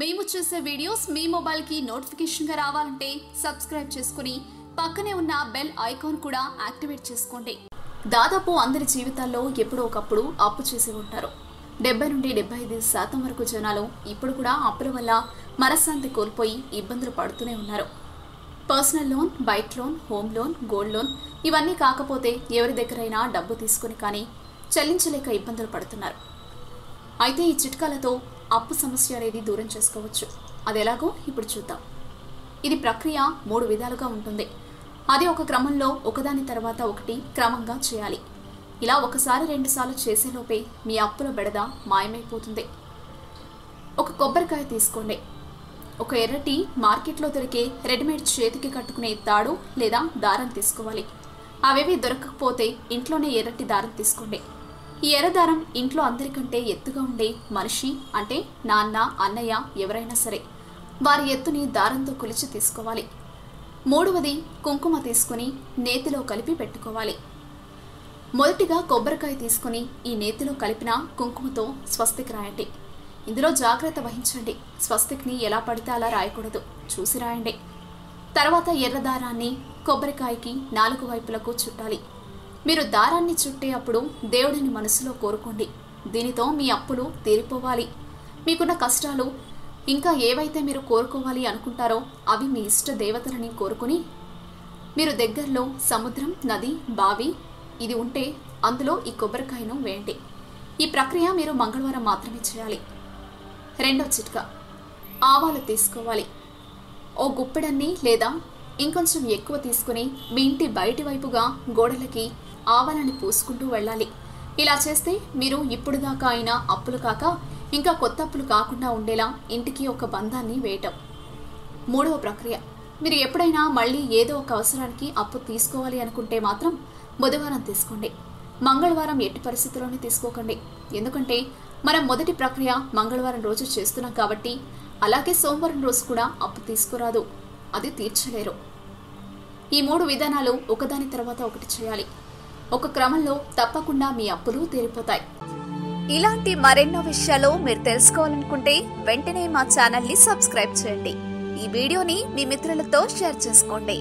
మేము చేసే వీడియోస్ మీ మొబైల్కి నోటిఫికేషన్గా రావాలంటే సబ్స్క్రైబ్ చేసుకుని పక్కనే ఉన్న బెల్ ఐకాన్ కూడా యాక్టివేట్ చేసుకోండి. దాదాపు అందరి జీవితాల్లో ఎప్పుడో ఒకప్పుడు అప్పు చేసి ఉంటారు. డెబ్బై నుండి డెబ్బై ఐదు శాతం వరకు జనాలు ఇప్పుడు కూడా అప్పుల వల్ల మనశ్శాంతి కోల్పోయి ఇబ్బందులు పడుతూనే ఉన్నారు. Personal loan bike loan home loan gold loan ఇవన్నీ కాకపోతే ఎవరి దగ్గరైనా డబ్బు తీసుకుని కానీ చెల్లించలేక ఇబ్బందులు పడుతున్నారు. అయితే ఈ చిట్కాలతో అప్పు సమస్య అనేది దూరం చేసుకోవచ్చు. అది ఎలాగో ఇప్పుడు చూద్దాం. ఇది ప్రక్రియ మూడు విధాలుగా ఉంటుంది. అది ఒక క్రమంలో ఒకదాని తర్వాత ఒకటి క్రమంగా చేయాలి. ఇలా ఒకసారి రెండుసార్లు చేసేలోపే మీ అప్పుల బెడద మాయమైపోతుంది. ఒక కొబ్బరికాయ తీసుకోండి. ఒక ఎర్రటి మార్కెట్లో దొరికే రెడీమేడ్ చేతికి కట్టుకునే తాడు లేదా దారం తీసుకోవాలి. అవేవి దొరకకపోతే ఇంట్లోనే ఎర్రటి దారం తీసుకోండి. ఈ ఇంట్లో అందరికంటే ఎత్తుగా ఉండే మనిషి అంటే నాన్న అన్నయ్య ఎవరైనా సరే వారి ఎత్తుని దారంతో కొలిచి తీసుకోవాలి. మూడవది కుంకుమ తీసుకుని నేతిలో కలిపి పెట్టుకోవాలి. మొదటిగా కొబ్బరికాయ తీసుకుని ఈ నేతిలో కలిపిన కుంకుమతో స్వస్తిక్ రాయండి. ఇందులో జాగ్రత్త వహించండి. స్వస్తిక్ని ఎలా పడితే అలా రాయకూడదు. చూసి రాయండి. తర్వాత ఎర్రదారాన్ని కొబ్బరికాయకి నాలుగు వైపులకు చుట్టాలి. మీరు దారాన్ని చుట్టే అప్పుడు దేవుడిని మనసులో కోరుకోండి. దీనితో మీ అప్పులు తీరిపోవాలి. మీకున్న కష్టాలు ఇంకా ఏవైతే మీరు కోరుకోవాలి అనుకుంటారో అవి మీ ఇష్ట దేవతలని కోరుకుని మీరు దగ్గరలో సముద్రం నది బావి ఇది ఉంటే అందులో ఈ కొబ్బరికాయను వేయండి. ఈ ప్రక్రియ మీరు మంగళవారం మాత్రమే చేయాలి. రెండో చిట్కా ఆవాలు తీసుకోవాలి. ఓ గుప్పెడన్ని లేదా ఇంకొంచెం ఎక్కువ తీసుకుని మీ ఇంటి బయటి వైపుగా గోడలకి ఆవాలని పూసుకుంటూ వెళ్ళాలి. ఇలా చేస్తే మీరు ఇప్పుడు దాకా అయినా అప్పులు కాక ఇంకా కొత్త అప్పులు కాకుండా ఉండేలా ఇంటికి ఒక బంధాన్ని వేయటం. మూడవ ప్రక్రియ. మీరు ఎప్పుడైనా మళ్ళీ ఏదో ఒక అవసరానికి అప్పు తీసుకోవాలి అనుకుంటే మాత్రం బుధవారం తీసుకోండి. మంగళవారం ఎట్టి పరిస్థితుల్లోనే తీసుకోకండి. ఎందుకంటే మనం మొదటి ప్రక్రియ మంగళవారం రోజు చేస్తున్నాం కాబట్టి అలాగే సోమవారం రోజు కూడా అప్పు తీసుకురాదు. అది తీర్చలేరు. ఈ మూడు విధానాలు ఒకదాని తర్వాత ఒకటి చేయాలి. ఒక క్రమంలో తప్పకుండా మీ అప్పులు తీరిపోతాయి. ఇలాంటి మరెన్నో విషయాలు మీరు తెలుసుకోవాలనుకుంటే వెంటనే మా ఛానల్ని సబ్స్క్రైబ్ చేయండి. ఈ వీడియోని మీ మిత్రులతో షేర్ చేసుకోండి.